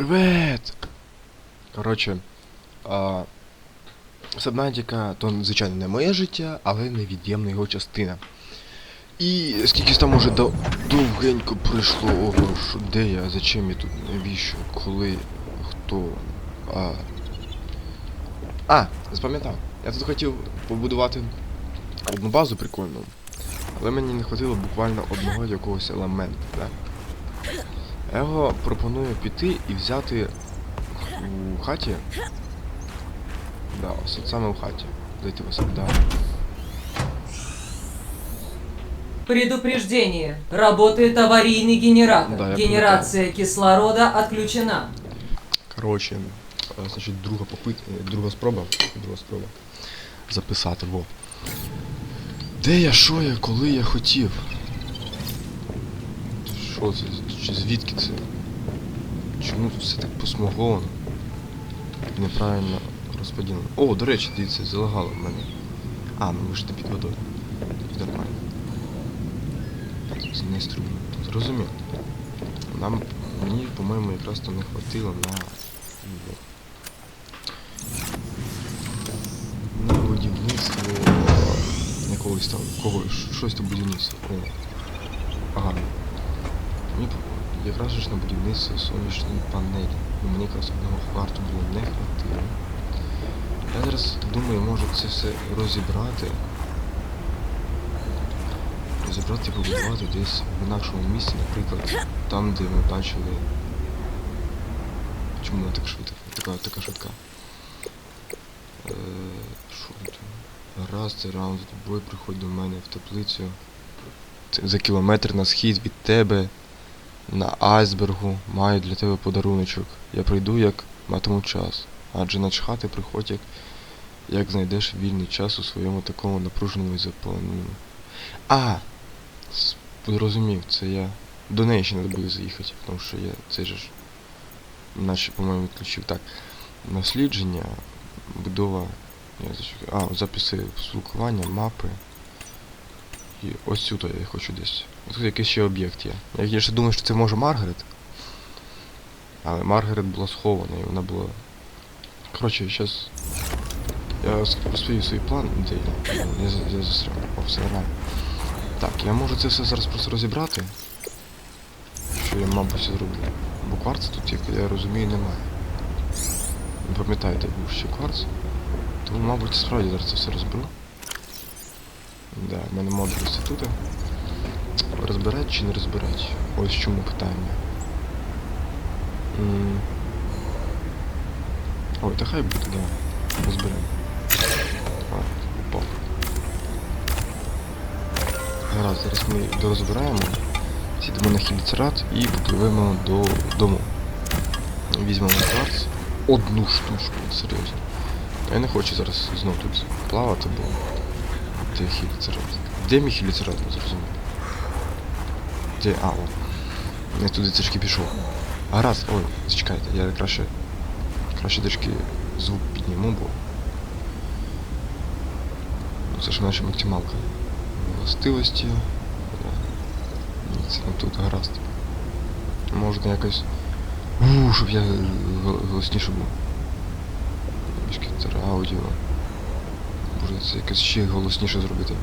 Привет! Коротше, а, Сабнатіка то, звичайно, не моє життя, але невід'ємна його частина. І скільки там уже дов- довгенько пройшло, ого, де я, зачем я тут, навіщо, коли, хто. А, а запам'ятав. Я тут хотів побудувати одну базу прикольну, але мені не хватило буквально одного якогось елементу, так? Його пропоную піти і взяти у хаті. Да, ось от саме у хаті. Зайти в осад, да. Предупреждение. Работает аварийный генератор. Да, я Генерация кислорода отключена. Коротше, е, значить, друга попит... е, друга спроба. Друга спроба. Записати, во. Де я, що я, коли я хотів? Що? Чи звідки це? Чому все так посмоговано? Неправильно розподілено. О, до речі, дивіться, залагало в мене. А, ну ви ж під водою. Нормально. Не струмно. Зрозумів. Нам мені, по-моєму, якраз то не хватило на. На будівництво якогось там когось, щось там будівництво. О. Ага. Мені по- якраз ж на будівництво сонячної панелі. Ну, мені якраз одного варту було не хватило. Я зараз думаю, можу це все розібрати. Розібрати і побудувати десь в інакшому місці, наприклад, там, де ми бачили. Чому вона так швидко? Така, така швидка. Е? Раз, це раунд тобою приходь до мене в теплицю. Це за кілометр на схід від тебе. На айсбергу маю для тебе подаруночок. Я прийду, як матиму час. Адже начхати приходь, як, як знайдеш вільний час у своєму такому напруженому і заповненому. А! Зрозумів, це я. До неї ще треба буде заїхати, тому що я це ж. Наче, по-моєму, відключив. Так. Наслідження, будова. Я зачекаю. А, записи спілкування, мапи. І ось сюди я хочу десь. Ось тут якийсь ще об'єкт є. Я, ще думаю, що це може Маргарет. Але Маргарет була схована і вона була. Коротше, зараз. Я розповів свій план, де я. Я, я застряв. О, все нормально. Так, я можу це все зараз просто розібрати. Що я, мабуть, зроблю. Бо кварца тут, як я розумію, немає. Не пам'ятаю, де був ще кварц. Тому, мабуть, справді зараз це все розберу. Да, в мене модуль інституту. Розбирать чи не розбирать? Ось в чому питання. Ой, та хай буде, да. Розберемо. Гаразд, зараз ми дорозбираємо. Сідемо на хіліцерат і попливемо до дому. Візьмемо кварц. Одну штучку, серйозно. Я не хочу зараз знов тут плавати, бо де хіліцерат? Де мій хіліцерат, не зрозумів. Де. А, о. Я туди трішки пішов. Гаразд, ой, зачекайте, я краще. Краще трішки звук підніму, бо. Це ж наша максималка. Властивості. Ні, Це не тут гаразд. Можна якось. У, щоб я голосніше був. Аудіо. Може це якось ще голосніше зробити.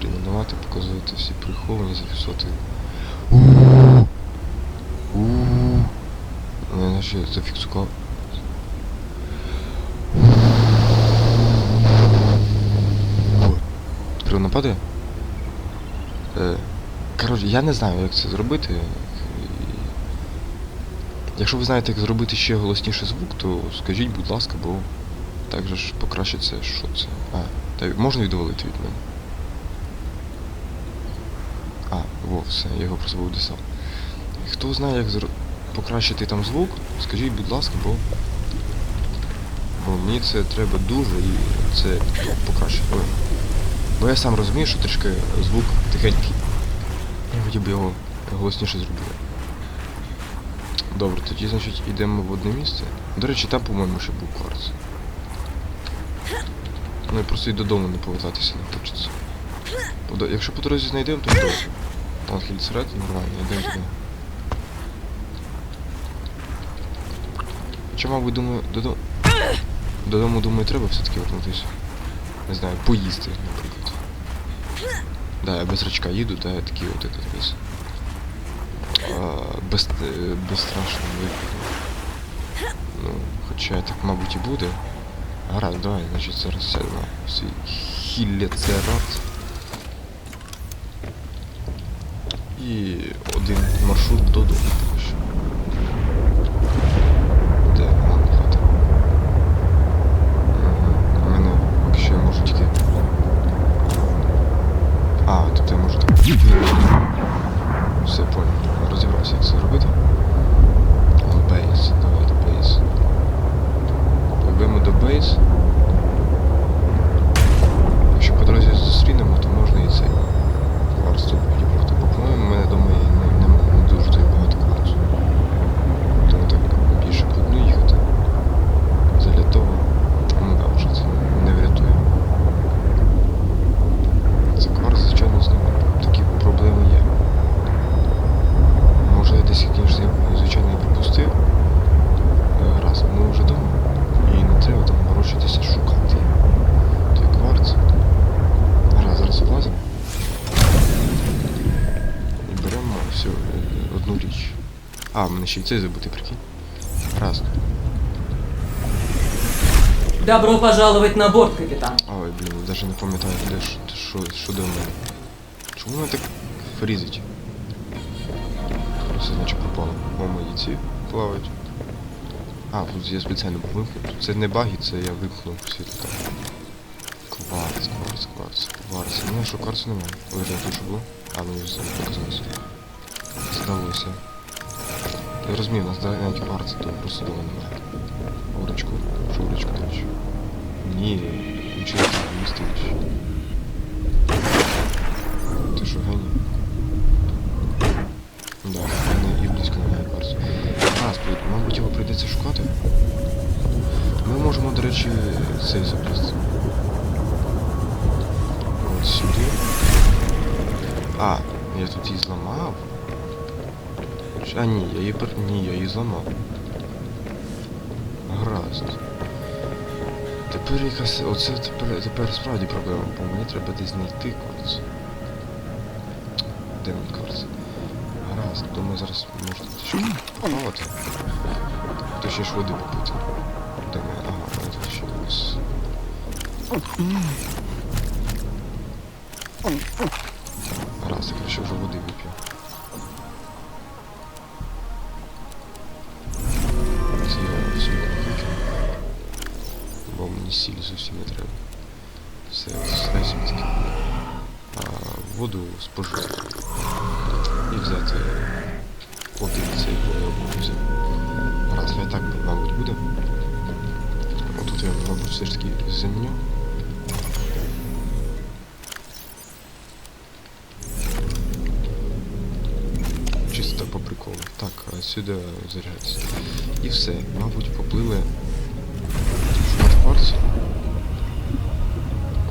Перейменувати, показувати всі приховані, зафіксувати. Ну, Я наче зафіксував. Тепер вона падає? Е, Коротше, я не знаю, як це зробити. Якщо ви знаєте, як зробити ще голосніше звук, то скажіть, будь ласка, бо так же ж покращиться, що це. А, так можна відвалити від мене? А, во, все, я його був дістав. Хто знає, як покращити там звук, скажіть, будь ласка, бо. Бо мені це треба дуже і це покращить. Ой. Бо я сам розумію, що трішки звук тихенький. Я хотів би його голосніше зробити. Добре, тоді, значить, йдемо в одне місце. До речі, там, по-моєму, ще був кварц. Ну і просто й додому не повертатися не хочеться. Якщо по дорозі знайдемо, то добре. Там хільцерет, нормально, йдемо туди. Хоча, мабуть, думаю, додому. Додому, думаю, треба все-таки вернутися. Не знаю, поїсти, наприклад. Да, я без рачка їду, да, я такий от этот весь. А, без, е, безстрашний вигляд. Ну, хоча так, мабуть, і буде. Гаразд, давай, значить, зараз сядемо хіллецерат. І один маршрут додому поки що. Де ладно, хата. Мгм. У мене поки що я можу тільки. А, тут я можу так. Все понял. Розібрався, як це робити. Бейс, давайте бейс. Пойдемо до бейс. Якщо по дорозі зустрінемо, то можна і цей кварц тут підібрати. Бо, по-моєму, в мене вдома і не, не, не дуже так багато кварцу. Тому так більше по дну їхати. Задля того. Ну да, вже це не врятує. Це кварц, звичайно, з ним такі проблеми є. Може я десь, звісно, звичайно, і пропустив. Е, Раз, ми вже вдома. І не треба там морочитися шукати той кварц. Раз, зараз влазимо. І беремо всю е, одну річ. А, в мене ще й цей забути, прикинь. Раз. Добро пожаловать на борт, капитан. Ой, блін, навіть не пам'ятаю, де ж- що, що де в мене. Чому мене так фрізить? Все, значить пропало. О, мої ці плавають. А, тут я спеціально був вимкнув. Це не баги, це я вимкнув тут. Кварц, кварц, кварц, кварц. Ну, що кварцу немає. Лежа тут що було. А, ну все, показалося. Здалося. Я розумію, у нас навіть кварцу, то просто дома немає. Орочку, шурочку, до речі. Ні, нічого не містиш. Ти що, геній? Да, мене і близько немає кварцу. А, справді, мабуть, його прийдеться шукати. Ми можемо, до речі, цей заплісти. От сюди. А, я тут її зламав. Чи- А ні, я її пер... Ні, я її зламав. Гаразд. Тепер якась. Оце тепер, тепер справді проблема, бо мені треба десь знайти кварц. Де він кварц? Гаразд, думаю, зараз можна ще похавати. То ще ж води попити. Ми? Ага, тут ще якось. Гаразд, я краще вже води вип'ю. Мені сілі зовсім не треба. Все, знайдемо А воду спожити. І взяти один цей взяв. Раз, хай так, мабуть, буде. Отут я, мабуть, все ж таки заміню. Чисто по приколу. Так, сюди зарядиться. І все. Мабуть, поплили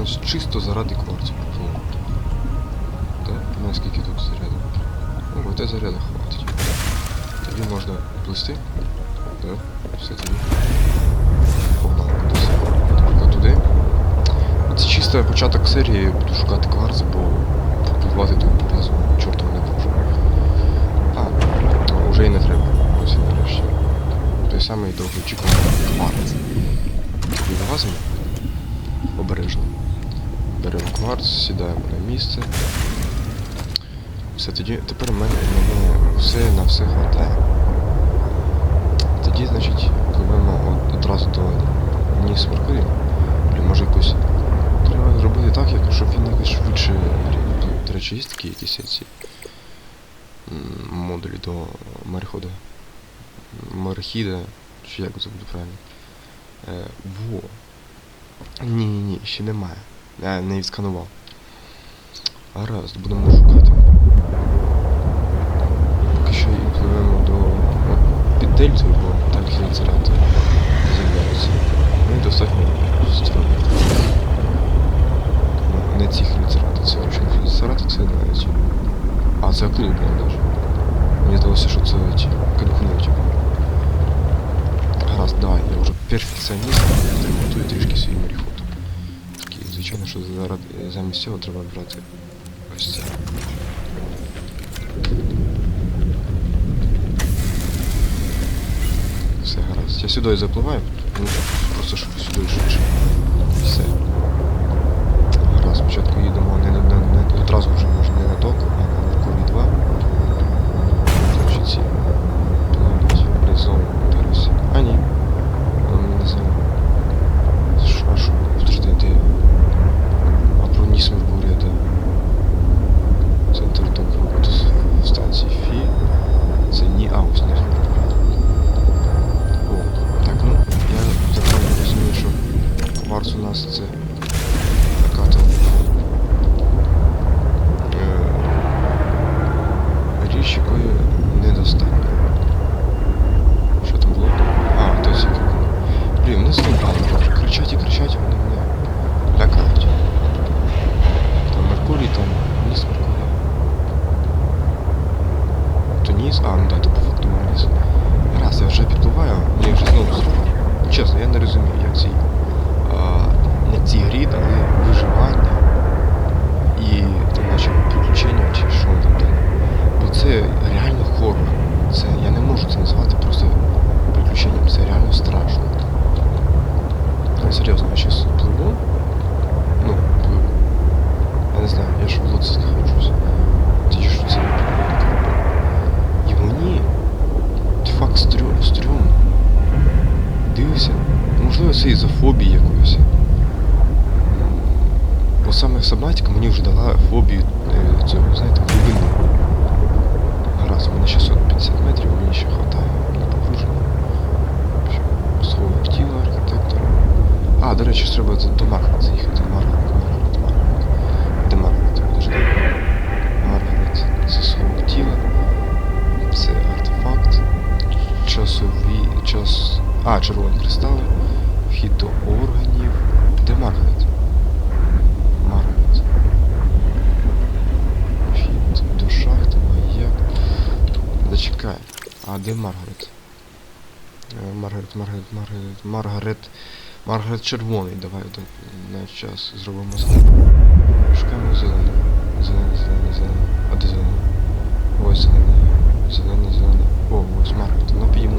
Ось чисто заради кварцу поплили. Так? Ну, скільки тут заряду? О, те заряду хватить. Тоді можна плисти. Так, все тоді. Погнали кудись. Наприклад, туди. Це чисто початок серії, буду шукати кварц, бо попливати ту разу чортом не можу. А, вже і не треба. Ось і нарешті. Той самий довгоочікуваний кварц. Тоді вилазимо. Обережно. Беремо кварц, сідаємо на місце. Все, тоді тепер мене, мене все на все хватає. Тоді, значить, пливемо одразу до Ніс Меркурія. Блін, може якось. Треба зробити так, як, щоб він якось швидше. До речі, є такі якісь ці модулі до морехода. Морхіда, чи як це буде правильно. Е, во. Ні, ні, ні, ще немає. Я не відсканував. Гаразд, будемо шукати. Поки що і пливемо до під дельтою, бо там хіліцерати з'являються. Вони достатньо стрімні. Ну, не ці хіліцерати, це ручні хіліцерати, це навіть. А, це акули було навіть. Мені здалося, що це ті калюхни, типу. Гаразд, да, перфекціоніст ремонтує трішки свій моріход. Звичайно, що зараз замість цього треба брати ось це. Все гаразд. Я сюди запливаю, ну просто щоб сюди швидше. Все. Гаразд, спочатку їдемо не, не, не, одразу вже може не на док, час. А, червоні кристали. Вхід до органів. Де Маргарет? Маргарет. Вхід до шахти, маяк. Зачекай. А де Маргарет? Е, Маргарет, Маргарет, Маргарет, Маргарет. Маргарет червоний. Давай на час зробимо зелений. Шукаємо зелений. Зелений, зелений, зелений. А де зелений? Ось зелений. Зелений, зелений. О, ось Маргарет. Вона піді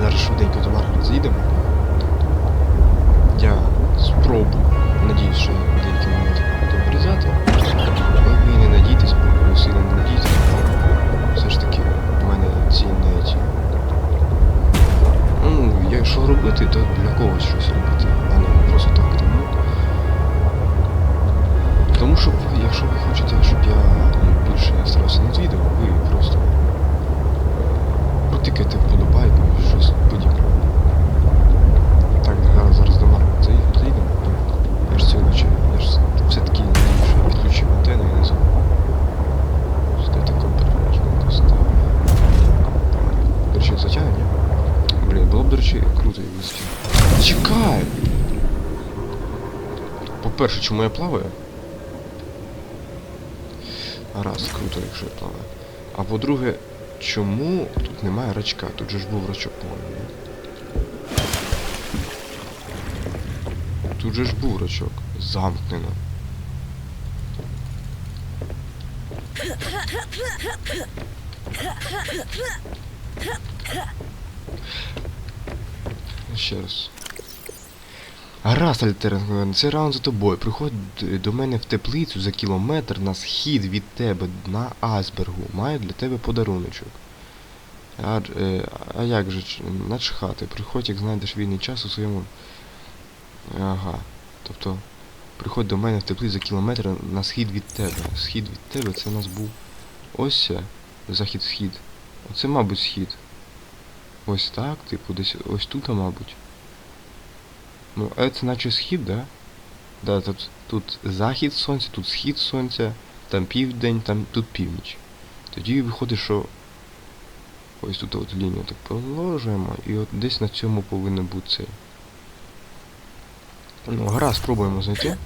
Зараз швиденько до Маргарет заїдемо. Я спробую. Надіюсь, що деякі моменти буду вирізати. Але ви не надійтесь, сильно не надійтесь. Все ж таки, в мене ці не ці. Ну, якщо робити, то для когось щось робити, а не просто так. Тому, тому що якщо ви хочете, щоб я ну, більше старався над відео, ви просто потикайте вподобайку і щось подібне. Так, зараз, до Марка заїдемо. Я ж цього ночі, я ж все-таки підключив антенну і не забув. Ти таке переглядаєш, поставив. До речі, затягне, ні? Блін, було б, до речі, круто, якби затягнув. Чекай! По-перше, чому я плаваю? Гаразд, круто, якщо я плаваю. А по-друге, чому тут немає рачка? Тут же ж був рачок, по-моєму. Тут же ж був рачок. Замкнено. Ще раз. Гаразд, Альтернген, це раунд за тобою. Приходь до мене в теплицю за кілометр на схід від тебе на Айсбергу. Маю для тебе подаруночок. А, е, а як же начхати? Приходь, як знайдеш вільний час у своєму. Ага. Тобто, приходь до мене в теплицю за кілометр на схід від тебе. Схід від тебе це у нас був. Ось. Захід-схід. Оце, мабуть, схід. Ось так, типу, десь ось тут, мабуть. Ну, це наче схід, да? Да, тут, тут захід сонця, тут схід сонця, там південь, там тут північ. Тоді виходить, що ось тут от лінію так положимо, і от десь на цьому повинен бути цей. Ну, гаразд, спробуємо знайти.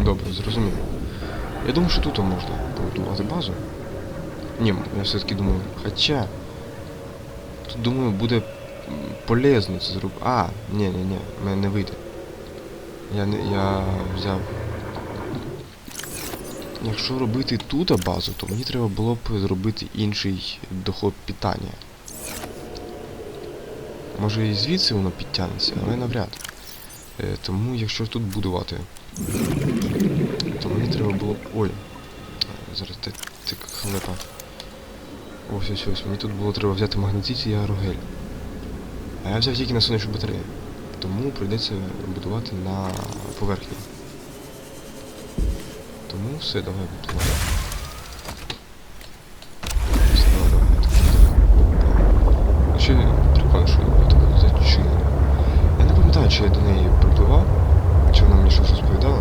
Добре, зрозуміло. Я думаю, що тут можна побудувати базу. Ні, я все-таки думаю, хоча. Тут думаю, буде полезно це зробити. А, ні, ні, ні, мене не вийде. Я не. я взяв. Якщо робити тут базу, то мені треба було б зробити інший доход питання. Може і звідси воно підтягнеться, але навряд. Е, тому якщо тут будувати, то мені треба було. б... Ой. Зараз ти халепа. Ось ось ось. Мені тут було треба взяти магнетит і аерогель. А я взяв тільки на сонячну батарею. Тому прийдеться будувати на поверхні. Тому все, давай будувати. Все, давай, давай, так, так. Ще прикольно, що я так зачинено. Я не пам'ятаю, чи я до неї припливав, чи вона мені щось розповідала.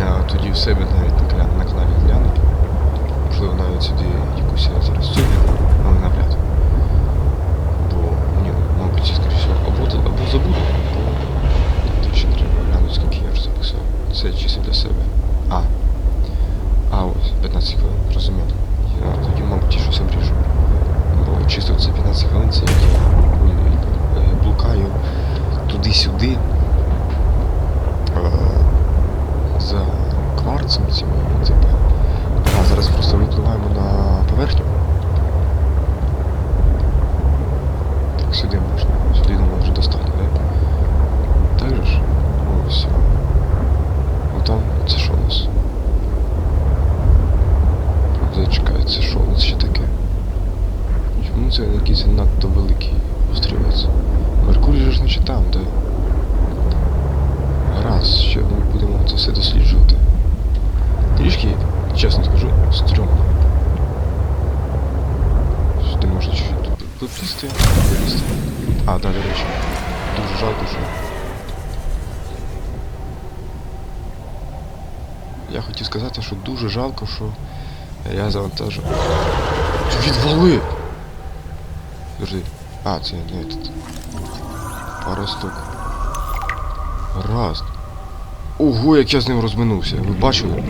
А тоді в себе навіть на, кля- на каналі гляну. Можливо, навіть сюди якусь я зараз цю гляну, але навряд. Бо мені, мабуть, скоріше всього, або, т- або забуду, або тут ще треба глянути, скільки я вже записав. Це чисто для себе. А. А, ось, 15 хвилин, розумію. Я тоді, мабуть, щось обріжу. Бо чисто це 15 хвилин, це як я е, блукаю туди-сюди. е, За кварцем цим, типу. А зараз просто випливаємо на поверхню. Так, сюди можна. Сюди думаю вже достатньо, да? Так же ж? Ось. Отам, це що у нас? Зачекай, це що у нас ще таке? Чому це якийсь надто великий острівець? Меркурій же ж наче там, де. Раз, ще ми будемо це все досліджувати. Трішки, чесно скажу, стрьомно. Сюди можна чуть-чуть виплисти, вилізти. А, да, до речі. Дуже жалко, що. Я хотів сказати, що дуже жалко, що я завантажу. Відвали! Подожди. А, це не этот. Паросток. Раз. Ого, як я з ним розминувся. Ви бачили?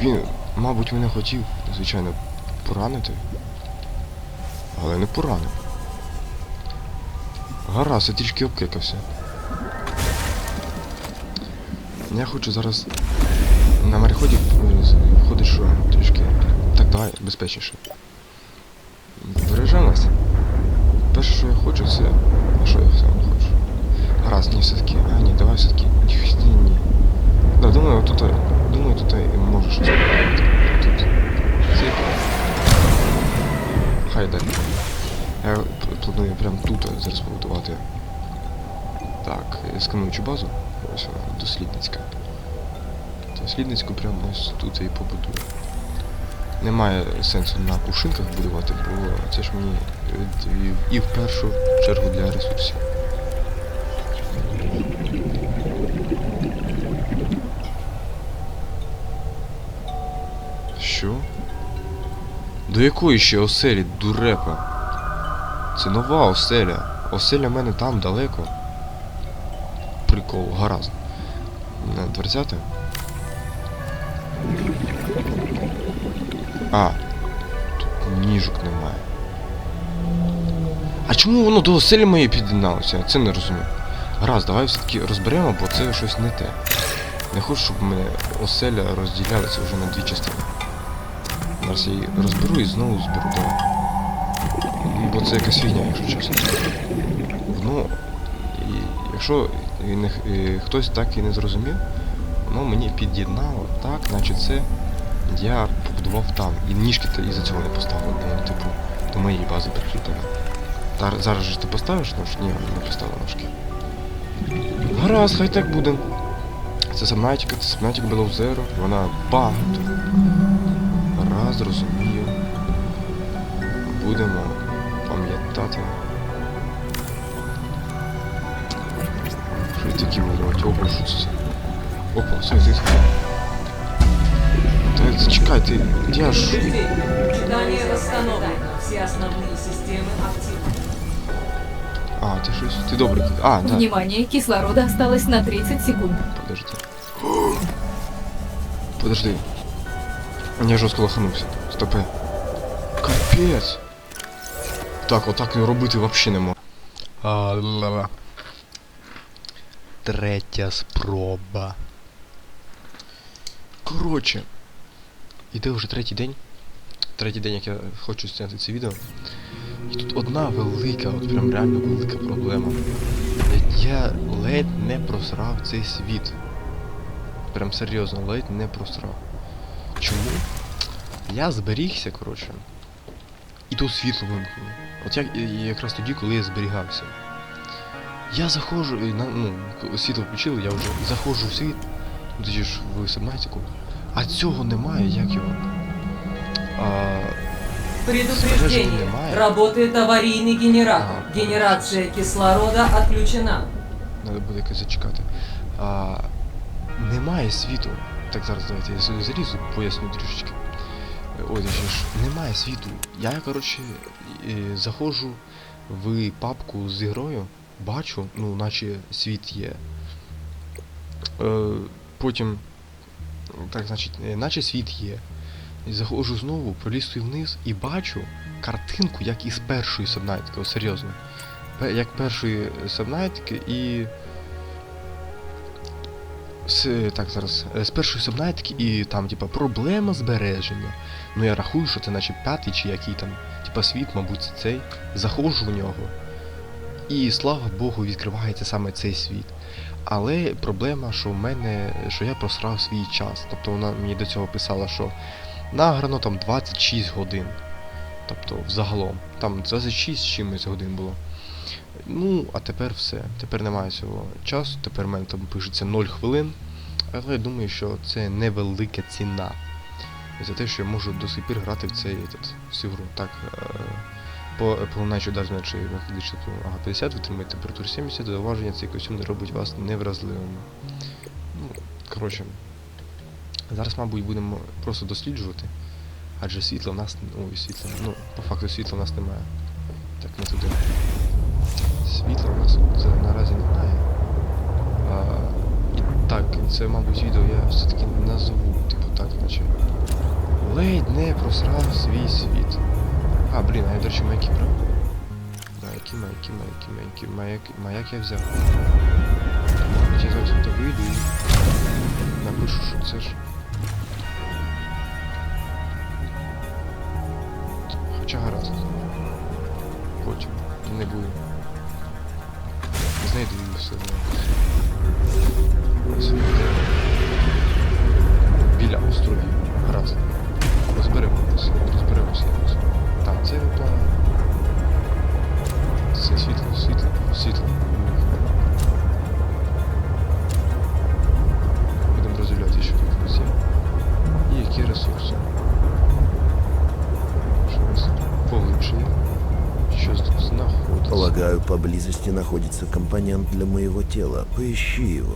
Він, мабуть, мене хотів, звичайно, поранити. Але не поранив. Гаразд, я трішки обкекався. Я хочу зараз на мореході е, що трішки. Так, давай, безпечніше. Бережемось. Перше, що я хочу, це. А що я одно хочу? Гаразд, ні, все-таки. А, ні, давай все-таки. Ні, ні. Да, думаю, тут. Думаю, тут і може щось побудувати. Тут. Цей. Хай далі. Я планую прямо тут зараз побудувати. Так, скануючу базу. Ось вона, дослідницька. Дослідницьку прямо ось тут і побудую. Немає сенсу на кувшинках будувати, бо це ж мені і- в першу чергу для ресурсів. Що? До якої ще оселі, дурепа? Це нова оселя. Оселя в мене там далеко. Прикол, гаразд. На ніжок немає. А чому воно до оселі моєї під'єдналося? Я Це не розумію. Гаразд, давай все-таки розберемо, бо це щось не те. Не хочу, щоб мене оселя розділялися вже на дві частини. Зараз я її розберу і знову зберу, давай. Бо це якась фігня, якщо чесно. Ну, і якщо і не, і хтось так і не зрозумів, воно мені під'єднало так, наче це я побудував там. І ніжки то із-за цього не поставив, бо вони, типу, до моєї бази прикріплені. Та, зараз же ти поставиш нож? Ні, не поставив ножки. Гаразд, хай так буде. Це Сабнатіка, це Сабнатік Below Zero, вона багато. Раз, розумію. Будемо пам'ятати. Що такі що це? Опа, все, ти Зачекайте, я ж... Питание восстановлено. Все основные системы активны. А, ты шесть. Ты добрый. А, да. Внимание, кислорода осталось на 30 секунд. Подожди. Подожди. Я жестко лоханулся. Стопе. Капец. Так, вот так не робити вообще не можу. А, Третья ла -ла. Спроба. Короче, Іде вже третій день. Третій день, як я хочу зняти це відео. І тут одна велика, от прям реально велика проблема. Я ледь не просрав цей світ. Прям серйозно, ледь не просрав. Чому? Я зберігся, коротше. І тут світло вимкнуло. От як, якраз тоді, коли я зберігався. Я заходжу, ну, світло включили, я вже заходжу в світ, ну тоді ж в Сабнатіку, а цього немає, як його. А, Предупреждение. Работает аварийный генератор. Ага. Генерация кислорода отключена. Треба буде якось зачекати. А, немає світу. Так, зараз давайте я залізу, поясню трішечки. Ой, ж, немає світу. Я, коротше, заходжу в папку з ігрою, бачу, ну, наче світ є. Е, потім. Так, значить, е, наче світ є. Заходжу знову, пролістую вниз і бачу картинку, як із першої сабнайтки, серйозно. Як першої сабнайтки і. З, так, зараз. е, З першої сабнайтки і там, типа, проблема збереження. Ну я рахую, що це наче п'ятий чи який там, типа світ, мабуть, це цей. Заходжу в нього. І слава Богу, відкривається саме цей світ. Але проблема, що в мене, що я просрав свій час. Тобто вона мені до цього писала, що награно там 26 годин. Тобто взагалом. Там 26 чимось годин було. Ну, а тепер все. Тепер немає цього часу, тепер в мене там пишеться 0 хвилин. Але я думаю, що це невелика ціна. За те, що я можу до сих пір грати в цей в цю гру. Так, е, по полуначу даже наче виходить, ага, 50 витримує температуру 70, зауваження цей костюм не робить вас невразливими. Ну, коротше. Зараз, мабуть, будемо просто досліджувати. Адже світла в нас. Ой, світла. Ну, по факту світла в нас немає. Так, не туди. Світла у нас наразі немає. А, і так, це, мабуть, відео я все-таки назву, типу так, наче. Ледь не просрав свій світ. А, блін, а я, до речі, маяки брав? Да, які маяки, маяки, маяк, маяк я взяв. Я зараз тут вийду і напишу, що це ж. Хоча гаразд. Потім. Не буду. Знайду її все одно. Біля островів. Гаразд. Розберемося. Розберемося це план. Це світло, світло, світло. Будемо розділяти, що тут у нас є. І які ресурси. Що у нас поглибше є. Щось тут знаходиться. Полагаю, поблизости находится компонент для моего тела. Поищи его.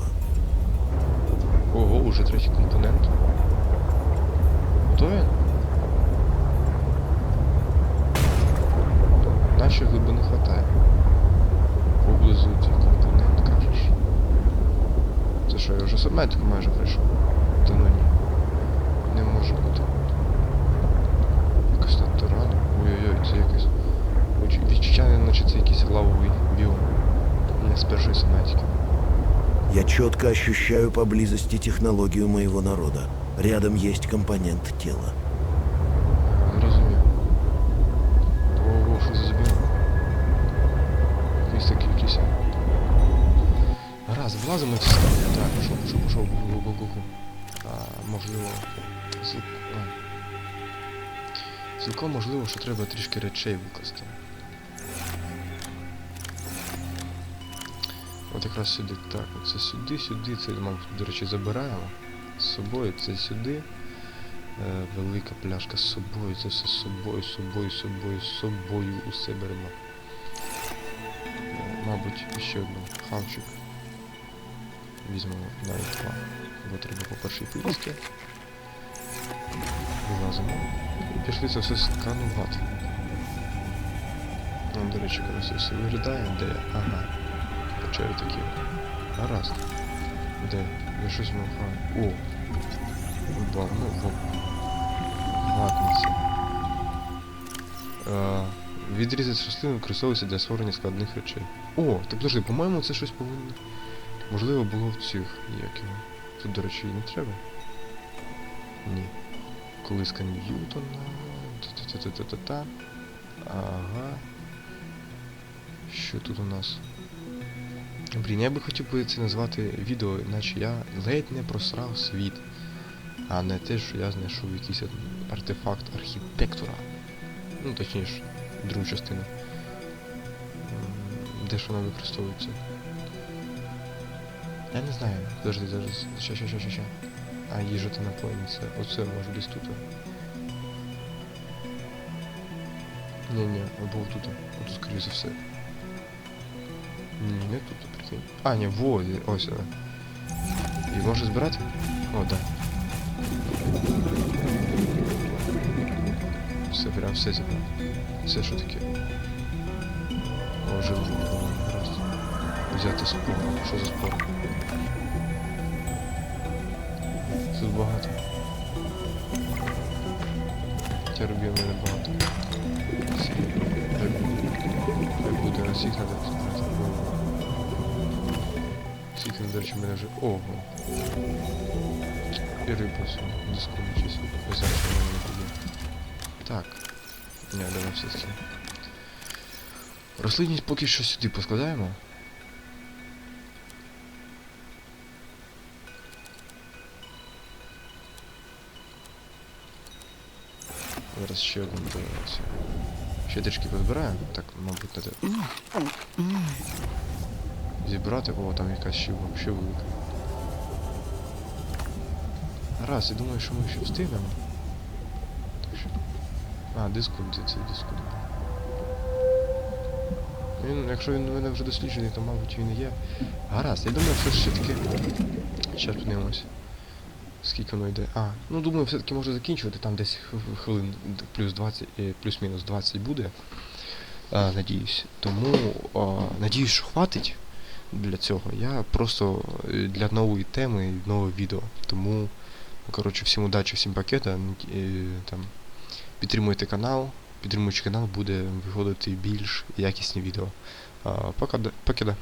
Ого, уже третій компонент. Хто він? Нашої глиби не хватає. Поблизу твій компонент, кажеш. Це що, я вже сабметику майже пройшов? Та ну ні. Не може бути. Якось надто рано. Ой-ой-ой, це якось. Відч- Відчуття, наче це якийсь лавовий біом. Не з першої сабметики. Я четко ощущаю поблизости технологию моего народа. Рядом есть компонент тела. Гаразд, влазимо ці склади. Так, пішов, пішов, пішов, гу-гу-гу-гу. А, можливо. А. Цілком можливо, що треба трішки речей викласти. От якраз сюди. Так, оце сюди, сюди, це, мабуть, до речі, забираємо. З собою, це сюди. Е, велика пляшка з собою, це все з собою, з собою, з собою, з собою усе беремо. Е, мабуть, ще один хавчик. Візьмемо навіть два. Бо треба по першій поїсти. залазимо. І пішли це все сканувати. Ну, до речі, коли це все виглядає, де. Ага. Печери такі. Гаразд. Де? Я щось махаю. О! Ба, ну, во. Ватниця. Е, відрізати з рослин використовується для створення складних речей. О, так подожди, по-моєму, це щось повинно. Можливо, було в цих. Як його. Тут, до речі, не треба. Ні. Колиска Ньютона. Та-та-та-та-та-та. Ага. Що тут у нас? Блін, я би хотів би це назвати відео, наче я ледь не просрав світ. А не те, що я знайшов якийсь артефакт архітектора. Ну, точніше, другу частину. Де ж вона використовується? Я не знаю. Подожди, зараз. Ща, ща, ща, ща, ща. А їжа на плані це. Оце може десь тут. Ні, ні, або тут. Тут, скоріше за все. Ні, не тут, прикинь. А, ні, во, є, ось вона. І може збирати? О, да. Все, прям все зібрав. Це що таке? О, вже вибрав. Гаразд. Взяти спор. Що за спор? Тут багато. Хоча робів мене багато. Скільки? Буде. На всіх треба збирати. Скільки, до речі, мене вже... Ого. І рибу цю доскончусь. Не знаю, що мене не буде. Так. Не, давай все таки. Рослинність поки що сюди поскладаємо. Зараз ще один появиться. Ще трішки позбираємо. Так, мабуть, не треба. Зібрати. О, там якась ще вообще велика. Раз, я думаю, що ми ще встигнемо. Що. А, дискут, де цей дискут. Він, якщо він мене вже досліджений, то мабуть він і є. Гаразд, я думаю, все ж все-таки. Зараз подивимось. Скільки воно йде. А, ну думаю, все-таки може закінчувати, там десь хвилин плюс 20, е, плюс-мінус 20 буде. А, надіюсь. Тому а, надіюсь, що хватить для цього. Я просто е, для нової теми нове відео. Тому, коротше, всім удачі, всім пакета. Е, там, підтримуйте канал. Підтримуючи канал, буде виходити більш якісні відео. А, пока, покида.